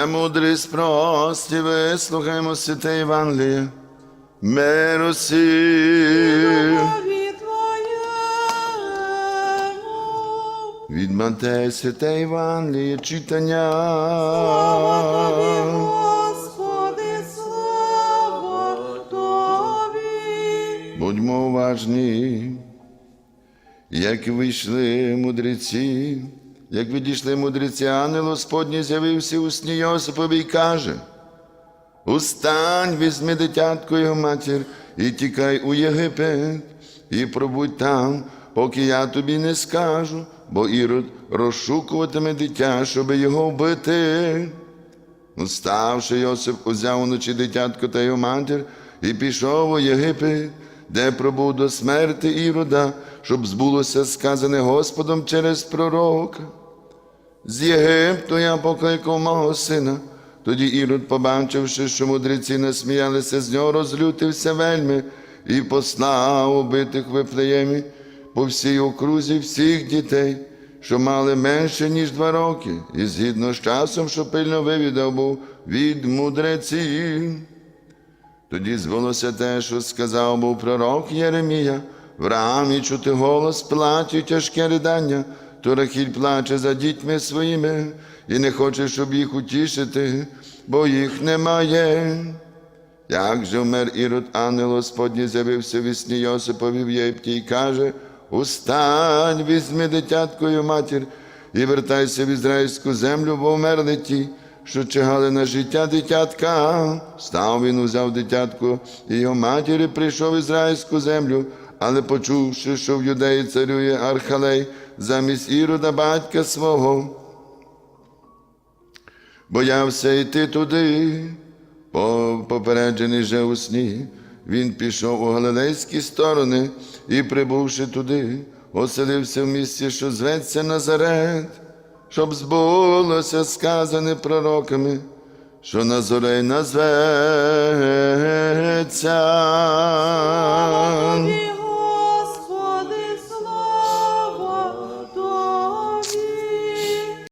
Премудрість прості, вислухаймо святе Євангеліє. Миру сім. Любові Твоєму. Від Матея святе Євангеліє читання. Господи, слава Тобі. Будьмо уважні, як вийшли мудреці, як відійшли мудреці, ангел Господній з'явився у сні Йосипові і каже: Устань, візьми дитятко його матір і тікай у Єгипет, і пробудь там, поки я тобі не скажу, бо Ірод розшукуватиме дитя, щоби його вбити. Уставши, Йосип узяв уночі дитятко та його матір і пішов у Єгипет, де пробув до смерти Ірода, щоб збулося сказане Господом через пророка. З Єгипту я покликав мого сина. Тоді Ірод, побачивши, що мудреці насміялися з нього, розлютився вельми і послав убитих в Вифлеємі по всій окрузі всіх дітей, що мали менше, ніж два роки, і згідно з часом, що пильно вивідав був від мудреців. Тоді збулося те, що сказав був пророк Єремія, в рамі чути голос плачу й тяжке ридання, то Рахіль плаче за дітьми своїми і не хоче, щоб їх утішити, бо їх немає. Як же вмер Ірод, ангел Господній з'явився в сні Йосипові в Єгипті і каже, Устань, візьми дитяткою матір і вертайся в ізраїльську землю, бо вмерли ті, що чигали на життя дитятка. Став він, узяв дитятку і його матір і прийшов в ізраїльську землю, але почувши, що в юдеї царює Архалей замість Ірода батька свого, боявся йти туди. По- Попереджений же у сні, він пішов у галилейські сторони і, прибувши туди, оселився в місті, що зветься Назарет, щоб збулося сказане пророками, що Назарей назветься.